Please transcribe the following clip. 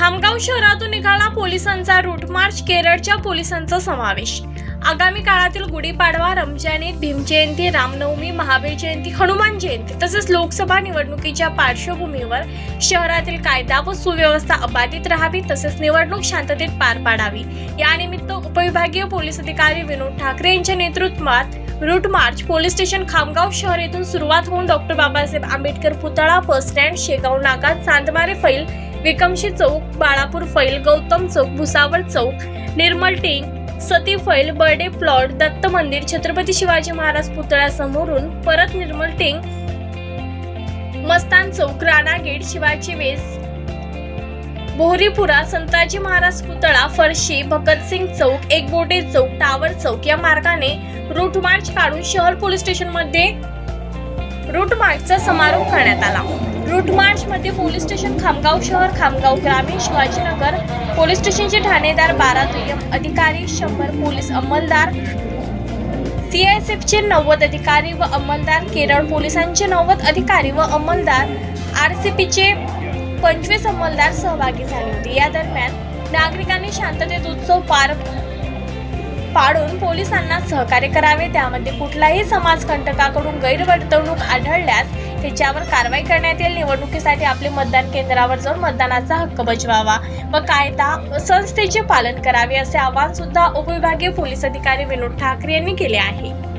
खामगाव शहरातून निघाला पोलिसांचा रूट मार्च केरळच्या पोलिसांचा समावेश. आगामी काळातील गुढीपाडवा रमजान ईद भीमजयंती रामनवमी महावीर जयंती हनुमान जयंती तसेच लोकसभा निवडणुकीच्या पार्श्वभूमीवर शहरातील कायदा व सुव्यवस्था अबाधित राहावी तसेच निवडणूक शांततेत पार पाडावी. यानिमित्त उपविभागीय पोलीस अधिकारी विनोद ठाकरे यांच्या नेतृत्वात route march police station Khamgaon शहर येथून सुरुवात होऊन डॉक्टर बाबासाहेब आंबेडकर पुतळा बस स्टँड शेगाव नाका चांदमारे फैल विकमशी चौक बाळापूर फैल गौतम चौक भुसावळ चौक निर्मल टिंग सती फैल बर्डे प्लॉट दत्त मंदिर छत्रपती शिवाजी महाराज पुतळा समोरून परत निर्मल टिंग मस्तान चौक राणा गेट शिवाजी वेस बोहरीपुरा संताजी महाराज पुतळा फरशी भगतसिंग चौक एकबोटे चौक टावर चौक या मार्गाने रूट मार्च काढून शहर पोलीस स्टेशनमध्ये रूट मार्चचा समारोप करण्यात आला. रूट मार्च मध्ये पोलीस स्टेशन खामगाव शहर खामगाव ग्रामीण शिवाजीनगर पोलीस स्टेशनचे ठाणेदार बारा दुय्यम अधिकारी शंभर पोलीस अंमलदार एफचे नव्वद अधिकारी व अंमलदार केरळ पोलिसांचे नव्वद अधिकारी व अंमलदार पीचे पंचवीस अंमलदार सहभागी झाले होते. या दरम्यान नागरिकांनी शांततेत उत्सव पार पाडून पोलिसांना सहकार्य करावे त्यामध्ये कुठलाही समाजकंटकाकडून गैरवर्तवणूक आढळल्यास त्याच्यावर कारवाई करण्यात येईल. निवडणुकीसाठी आपले मतदान केंद्रावर जाऊन मतदानाचा हक्क बजवावा व कायदा संस्थेचे पालन करावे असे आवाहन सुद्धा उपविभागीय पोलीस अधिकारी विनोद ठाकरे यांनी केले आहे.